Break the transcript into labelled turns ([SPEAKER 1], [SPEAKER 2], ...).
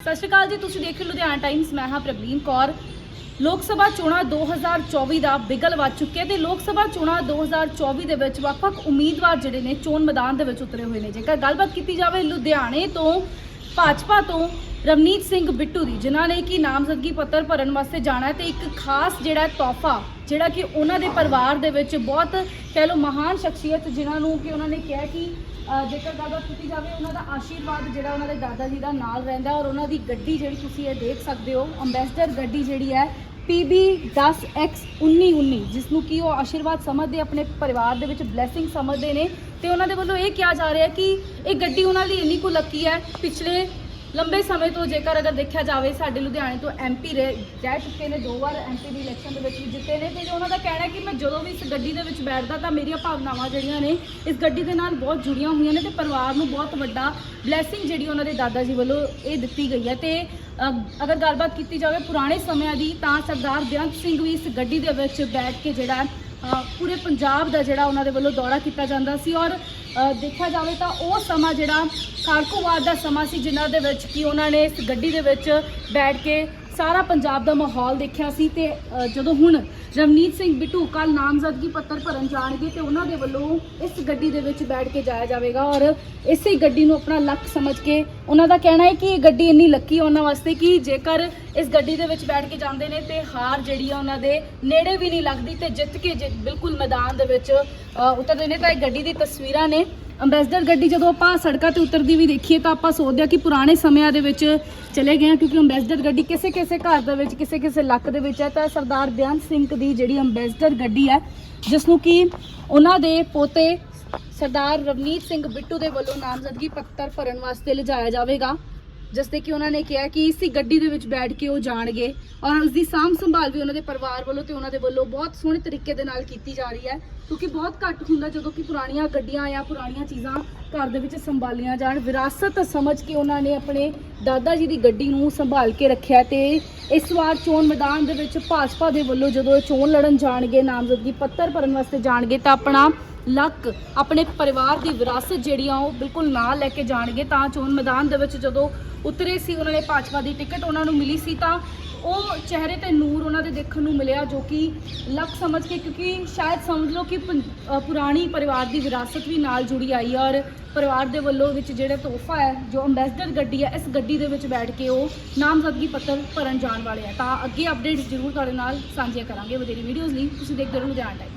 [SPEAKER 1] ਸਤਿ ਸ਼੍ਰੀ ਅਕਾਲ ਜੀ, ਤੁਸੀਂ ਦੇਖ ਰਹੇ ਲੁਧਿਆਣਾ ਟਾਈਮਸ ਮੈਂ ਹਾਂ ਪ੍ਰਵੀਨ ਕੌਰ। ਲੋਕ ਸਭਾ ਚੋਣਾਂ 2024 ਦਾ ਬਿਗਲ ਵੱਜ ਚੁੱਕਿਆ ਤੇ ਲੋਕ ਸਭਾ ਚੋਣਾਂ 2024 ਦੇ ਵਿੱਚ ਵੱਖ-ਵੱਖ ਉਮੀਦਵਾਰ ਜਿਹੜੇ ਨੇ ਚੋਣ ਮੈਦਾਨ ਦੇ ਵਿੱਚ ਉਤਰੇ ਹੋਏ ਨੇ। ਜੇਕਰ ਗੱਲਬਾਤ ਕੀਤੀ ਜਾਵੇ ਲੁਧਿਆਣੇ ਤੋਂ, ਭਾਜਪਾ ਤੋਂ, ਰਵਨੀਤ ਸਿੰਘ ਬਿੱਟੂ ਦੀ, ਜਿਨ੍ਹਾਂ ਨੇ ਕਿ ਨਾਮਜ਼ਦਗੀ ਪੱਤਰ ਭਰਨ ਵਾਸਤੇ ਜਾਣਾ ਹੈ ਤੇ ਇੱਕ ਖਾਸ ਜਿਹੜਾ ਤੋਹਫਾ, ਜਿਹੜਾ ਕਿ ਉਹਨਾਂ ਦੇ ਪਰਿਵਾਰ ਦੇ ਵਿੱਚ ਬਹੁਤ ਕਹਿ ਲਓ ਮਹਾਨ ਸ਼ਖਸੀਅਤ ਜਿਨ੍ਹਾਂ ਨੂੰ ਕਿ ਉਹਨਾਂ ਨੇ ਕਿਹਾ ਕਿ ਜੇਕਰ ਗੱਲਬਾਤ ਕੀਤੀ ਜਾਵੇ, ਉਹਨਾਂ ਦਾ ਆਸ਼ੀਰਵਾਦ ਜਿਹੜਾ ਉਹਨਾਂ ਦੇ ਦਾਦਾ ਜੀ ਦਾ ਨਾਲ ਰਹਿੰਦਾ ਔਰ ਉਹਨਾਂ ਦੀ ਗੱਡੀ ਜਿਹੜੀ ਤੁਸੀਂ ਇਹ ਦੇਖ ਸਕਦੇ ਹੋ ਅੰਬੈਸਡਰ ਗੱਡੀ ਜਿਹੜੀ ਹੈ PB 10X 1919 ਜਿਸ ਨੂੰ ਕਿ ਉਹ ਆਸ਼ੀਰਵਾਦ ਸਮਝਦੇ, ਆਪਣੇ ਪਰਿਵਾਰ ਦੇ ਵਿੱਚ ਬਲੇਸਿੰਗ ਸਮਝਦੇ ਨੇ। ਤੇ ਉਹਨਾਂ ਦੇ ਵੱਲੋਂ ਇਹ ਕਿਹਾ ਜਾ ਰਿਹਾ ਕਿ ਇਹ ਗੱਡੀ ਉਹਨਾਂ ਲਈ ਇੰਨੀ ਕੁ ਲੱਕੀ ਹੈ, ਪਿਛਲੇ ਲੰਬੇ ਸਮੇਂ ਤੋਂ ਜੇਕਰ ਅਗਰ ਦੇਖਿਆ ਜਾਵੇ ਸਾਡੇ ਲੁਧਿਆਣੇ ਤੋਂ ਐਮਪੀ ਰਹਿ ਰਹਿ ਚੁੱਕੇ ਨੇ ਦੋ ਵਾਰ ਐਮਪੀ ਦੀ ਇਲੈਕਸ਼ਨ ਦੇ ਵਿੱਚ ਵੀ ਜਿੱਤੇ ਨੇ ਤੇ ਉਹਨਾਂ ਦਾ ਕਹਿਣਾ ਕਿ ਮੈਂ ਜਦੋਂ ਵੀ ਇਸ ਗੱਡੀ ਦੇ ਵਿੱਚ ਬੈਠਦਾ ਤਾਂ ਮੇਰੀਆਂ ਭਾਵਨਾਵਾਂ ਜਿਹੜੀਆਂ ਨੇ ਇਸ ਗੱਡੀ ਦੇ ਨਾਲ ਬਹੁਤ ਜੁੜੀਆਂ ਹੋਈਆਂ ਨੇ ਤੇ ਪਰਿਵਾਰ ਨੂੰ ਬਹੁਤ ਵੱਡਾ ਬਲੇਸਿੰਗ ਜਿਹੜੀ ਉਹਨਾਂ ਦੇ ਦਾਦਾ ਜੀ ਵੱਲੋਂ ਇਹ ਦਿੱਤੀ ਗਈ ਹੈ ਤੇ ਅਗਰ ਗੱਲਬਾਤ ਕੀਤੀ ਜਾਵੇ ਪੁਰਾਣੇ ਸਮਿਆਂ ਦੀ ਤਾਂ ਸਰਦਾਰ ਬੇਅੰਤ ਸਿੰਘ ਵੀ ਇਸ ਗੱਡੀ ਦੇ ਵਿੱਚ ਬੈਠ ਕੇ ਜਿਹੜਾ ਪੂਰੇ ਪੰਜਾਬ ਦਾ ਜਿਹੜਾ ਉਹਨਾਂ ਦੇ ਵੱਲੋਂ ਦੌਰਾ ਕੀਤਾ ਜਾਂਦਾ ਸੀ ਔਰ ਦੇਖਿਆ ਜਾਵੇ ਤਾਂ ਉਹ ਸਮਾਂ ਜਿਹੜਾ ਖਾੜਕੂਵਾਦ ਦਾ ਸਮਾਂ ਸੀ ਜਿਨ੍ਹਾਂ ਦੇ ਵਿੱਚ ਕਿ ਉਹਨਾਂ ਨੇ ਇਸ ਗੱਡੀ ਦੇ ਵਿੱਚ ਬੈਠ ਕੇ ਸਾਰਾ ਪੰਜਾਬ ਦਾ ਮਾਹੌਲ ਦੇਖਿਆ ਸੀ ਤੇ ਅ, ਜਦੋਂ ਹੁਣ ਰਵਨੀਤ ਸਿੰਘ ਬਿੱਟੂ ਕੱਲ ਨਾਮਜ਼ਦਗੀ ਪੱਤਰ ਭਰਨ ਜਾਣਗੇ ਤੇ ਉਹਨਾਂ ਦੇ ਵੱਲੋਂ ਇਸ ਗੱਡੀ ਦੇ ਵਿੱਚ ਬੈਠ ਕੇ ਜਾਇਆ ਜਾਵੇਗਾ ਔਰ ਇਸੇ ਗੱਡੀ ਨੂੰ ਆਪਣਾ ਲੱਕ ਸਮਝ ਕੇ ਉਹਨਾਂ ਦਾ ਕਹਿਣਾ ਹੈ ਕਿ ਇਹ ਗੱਡੀ ਇੰਨੀ ਲੱਕੀ ਉਹਨਾਂ ਵਾਸਤੇ ਕਿ ਜੇਕਰ ਇਸ ਗੱਡੀ ਦੇ ਵਿੱਚ ਬੈਠ ਕੇ ਜਾਂਦੇ ਨੇ ਤੇ ਹਾਰ ਜਿਹੜੀ ਆ ਉਹਨਾਂ ਦੇ ਨੇੜੇ ਵੀ ਨਹੀਂ ਲੱਗਦੀ ਤੇ ਜਿੱਤ ਕੇ ਜੇ ਬਿਲਕੁਲ ਮੈਦਾਨ ਦੇ ਵਿੱਚ ਅ, ਉਤਰਦੇ ਨੇ ਤਾਂ ਇਹ ਗੱਡੀ ਦੀ ਤਸਵੀਰਾਂ ਨੇ। ਅੰਬੈਸਡਰ ਗੱਡੀ ਜਦੋਂ ਆਪਾਂ ਸੜਕਾਂ ਤੇ ਉਤਰਦੀ ਵੀ ਦੇਖੀਏ ਤਾਂ ਆਪਾਂ ਸੋਚਦੇ ਆ ਕਿ ਪੁਰਾਣੇ ਸਮਿਆਂ ਦੇ ਵਿੱਚ ਚਲੇ ਗਏ ਆ ਕਿਉਂਕਿ ਅੰਬੈਸਡਰ ਗੱਡੀ ਕਿਸੇ ਕਿਸੇ ਘਰ ਦੇ ਵਿੱਚ, ਕਿਸੇ ਕਿਸੇ ਲੱਕ ਦੇ ਵਿੱਚ ਹੈ। ਤਾਂ ਸਰਦਾਰ ਬਿਆਨ ਸਿੰਘ ਦੀ ਜਿਹੜੀ ਅੰਬੈਸਡਰ ਗੱਡੀ ਹੈ, ਜਿਸ ਨੂੰ ਕਿ ਉਹਨਾਂ ਦੇ ਪੋਤੇ ਸਰਦਾਰ ਰਵਨੀਤ ਸਿੰਘ ਬਿੱਟੂ ਦੇ ਵੱਲੋਂ ਨਾਮਜ਼ਦਗੀ ਪੱਤਰ ਭਰਨ ਵਾਸਤੇ ਲਿਜਾਇਆ ਜਾਵੇਗਾ। ਜਿਸ ਤੇ ਕਿ ਉਹਨਾਂ ਨੇ ਕਿਹਾ ਕਿ ਇਸੇ ਗੱਡੀ ਦੇ ਵਿੱਚ ਬੈਠ ਕੇ ਉਹ ਜਾਣਗੇ ਔਰ ਉਸ ਦੀ ਸਾਂਭ ਸੰਭਾਲ ਵੀ ਉਹਨਾਂ ਦੇ ਪਰਿਵਾਰ ਵੱਲੋਂ ਤੇ ਉਹਨਾਂ ਦੇ ਵੱਲੋਂ ਬਹੁਤ ਸੋਹਣੇ ਤਰੀਕੇ ਦੇ ਨਾਲ ਕੀਤੀ ਜਾ ਰਹੀ ਹੈ, ਕਿਉਂਕਿ ਬਹੁਤ ਘੱਟ ਹੁੰਦਾ ਜਦੋਂ ਕਿ ਪੁਰਾਣੀਆਂ ਗੱਡੀਆਂ ਜਾਂ ਪੁਰਾਣੀਆਂ ਚੀਜ਼ਾਂ ਘਰ ਦੇ ਵਿੱਚ ਸੰਭਾਲੀਆਂ ਜਾਣ। ਵਿਰਾਸਤ ਸਮਝ ਕੇ ਉਹਨਾਂ ਨੇ ਆਪਣੇ ਦਾਦਾ ਜੀ ਦੀ ਗੱਡੀ ਨੂੰ ਸੰਭਾਲ ਕੇ ਰੱਖਿਆ ਤੇ ਇਸ ਵਾਰ ਚੋਣ ਮੈਦਾਨ ਦੇ ਵਿੱਚ ਭਾਜਪਾ ਦੇ ਵੱਲੋਂ ਜਦੋਂ ਇਹ ਚੋਣ ਲੜਨ ਜਾਣਗੇ, ਨਾਮਜ਼ਦਗੀ ਪੱਤਰ ਭਰਨ ਵਾਸਤੇ ਜਾਣਗੇ ਤਾਂ ਆਪਣਾ ਲੱਕ ਆਪਣੇ ਪਰਿਵਾਰ ਦੀ ਵਿਰਾਸਤ ਜਿਹੜੀ ਆ ਉਹ ਬਿਲਕੁਲ ਨਾਲ ਲੈ ਕੇ ਜਾਣਗੇ। ਤਾਂ ਚੋਣ ਮੈਦਾਨ ਦੇ ਵਿੱਚ ਜਦੋਂ ਉਤਰੇ ਸੀ, ਉਹਨਾਂ ਨੇ ਭਾਜਪਾ ਦੀ ਟਿਕਟ ਉਹਨਾਂ ਨੂੰ ਮਿਲੀ ਸੀ, ਤਾਂ ਉਹ ਚਿਹਰੇ ਤੇ ਨੂਰ ਉਹਨਾਂ ਦੇ ਦੇਖਣ ਨੂੰ ਮਿਲਿਆ, ਜੋ ਕਿ ਲੱਕ ਸਮਝ ਕੇ, ਕਿਉਂਕਿ ਸ਼ਾਇਦ ਸਮਝ ਲਓ ਕਿ ਪੰ- ਪੁਰਾਣੀ ਪਰਿਵਾਰ ਦੀ ਵਿਰਾਸਤ ਵੀ ਨਾਲ ਜੁੜੀ ਆਈ ਹੈ ਔਰ ਪਰਿਵਾਰ ਦੇ ਵੱਲੋਂ ਵਿੱਚ ਜਿਹੜਾ ਤੋਹਫਾ ਹੈ, ਜੋ ਅੰਬੈਸਡਰ ਗੱਡੀ ਹੈ, ਇਸ ਗੱਡੀ ਦੇ ਵਿੱਚ ਬੈਠ ਕੇ ਉਹ ਨਾਮਜ਼ਦਗੀ ਪੱਤਰ ਭਰਨ ਜਾਣ ਵਾਲੇ ਆ। ਤਾਂ ਅੱਗੇ ਅਪਡੇਟਸ ਜ਼ਰੂਰ ਤੁਹਾਡੇ ਨਾਲ ਸਾਂਝੀਆਂ ਕਰਾਂਗੇ। ਵਧੇਰੀ ਵੀਡੀਓਜ਼ ਲਈ ਤੁਸੀਂ ਦੇਖਦੇ ਰਹੋ ਲੁਧਿਆਣਾ ਟਾਈਮਸ